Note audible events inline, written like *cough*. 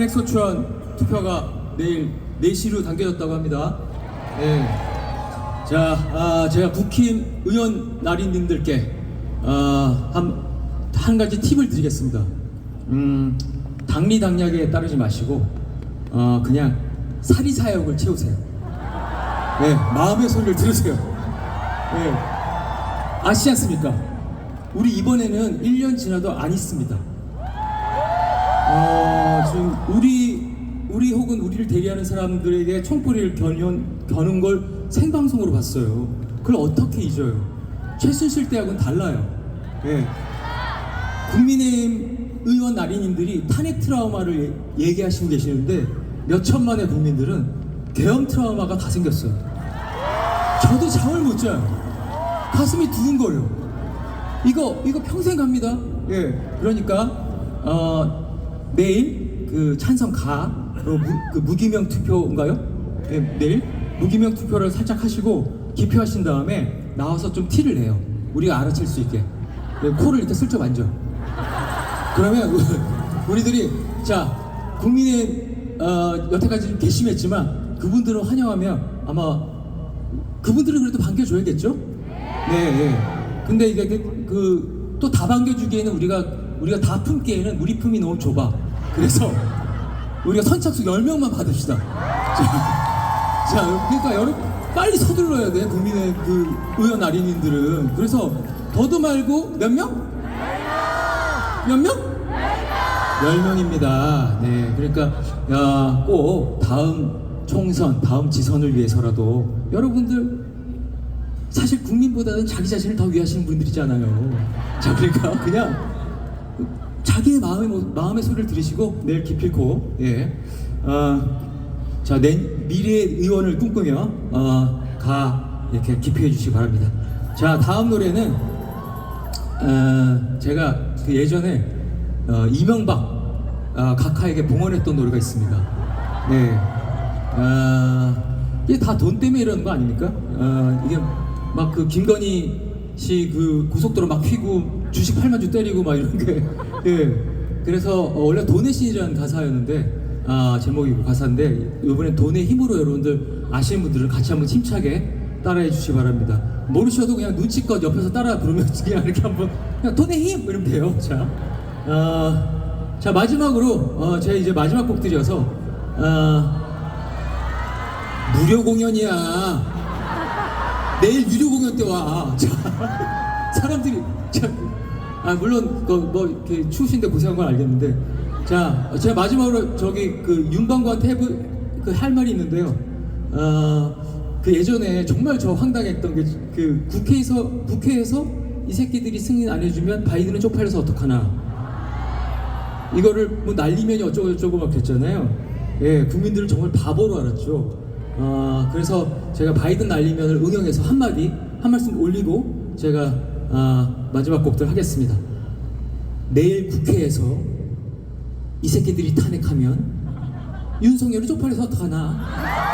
탄핵 소추안 투표가 내일 4시로 당겨졌다고 합니다. 네. 자, 아, 제가 국힘 의원 나린님들께 아, 한, 한 가지 팁을 드리겠습니다. 음, 당리당략에 따르지 마시고 어, 그냥 사리사욕을 채우세요. 네, 마음의 소리를 들으세요. 네. 아시지 않습니까? 우리 이번에는 1년 지나도 안 있습니다. 어, 지금 우리 우리 혹은 우리를 대리하는 사람들에게 총뿌리를 겨는, 겨는 걸 생방송으로 봤어요. 그걸 어떻게 잊어요? 최순실 때하고는 달라요. 예. 국민의힘 의원 나리님들이 탄핵 트라우마를 예- 얘기하시고 계시는데 몇 천만의 국민들은 계엄 트라우마가 다 생겼어요. 저도 잠을 못 자요. 가슴이 두근거려. 이거 이거 평생 갑니다. 예. 그러니까 어, 내일 그 찬성 가, 어, 무, 그 무기명 투표인가요? 예, 내일 무기명 투표를 살짝 하시고 기표하신 다음에 나와서 좀 티를 내요. 우리가 알아챌 수 있게. 예, 코를 이렇게 슬쩍 만져. 그러면 우리들이 자 국민의 어, 여태까지 좀 개심했지만 그분들을 환영하면 아마 그분들은 그래도 반겨줘야겠죠? 네, 네. 근데 이게 그또 다 반겨주기에는 우리가 우리가 다 품기에는 우리 품이 너무 좁아. 그래서 우리가 선착순 10명만 받읍시다. 자, 자, 그러니까 여러분 빨리 서둘러야 돼 국민의 그 의원 아린님들은. 그래서 더도 말고 몇 명? 몇 명? 10명입니다. 네, 그러니까 야, 꼭 다음 총선, 다음 지선을 위해서라도 여러분들 사실 국민보다는 자기 자신을 더 위하시는 분들이잖아요. 자, 그러니까 그냥 자기의 마음의 모- 마음의 소리를 들으시고 내일 기필코 예, 어, 자, 내 미래의 의원을 꿈꾸며 어, 가 이렇게 기표해 주시기 바랍니다. 자, 다음 노래는 어, 제가 그 예전에 어, 이명박 어, 각하에게 봉헌했던 노래가 있습니다. 네, 어, 이게 다 돈 때문에 이러는 거 아닙니까? 어, 이게 막 그 김건희 씨 그 고속도로 막 휘고 주식 8만 주 때리고 막 이런 게 *laughs* 예. 그래서 어, 원래 돈의 신이라는 가사였는데 아 제목이고 가사인데 이번엔 돈의 힘으로 여러분들 아시는 분들은 같이 한번 힘차게 따라해 주시기 바랍니다. 모르셔도 그냥 눈치껏 옆에서 따라 부르면 *laughs* 그냥 이렇게 한번 그냥 돈의 힘 이러면 돼요. 자, 아, 자 마지막으로 어, 제가 이제 마지막 곡들이어서 아, 무료 공연이야. 내일 유료 공연 때 와. 자, 사람들이 자, 아 물론 그 뭐 이렇게 추우신데 고생한 건 알겠는데 자 제가 마지막으로 저기 그 윤방구한테 그할 말이 있는데요. 어그 예전에 정말 저 황당했던 게 그 국회에서 국회에서 이 새끼들이 승인 안 해주면 바이든은 쪽팔려서 어떡하나. 이거를 뭐 날리면 어쩌고 저쩌고 막 그랬잖아요. 예, 국민들은 정말 바보로 알았죠. 아, 그래서 제가 바이든 날리면을 응용해서 한마디, 한 말씀 올리고 제가 아, 마지막 곡들 하겠습니다. 내일 국회에서 이 새끼들이 탄핵하면 윤석열이 쪽팔려서 어떡하나.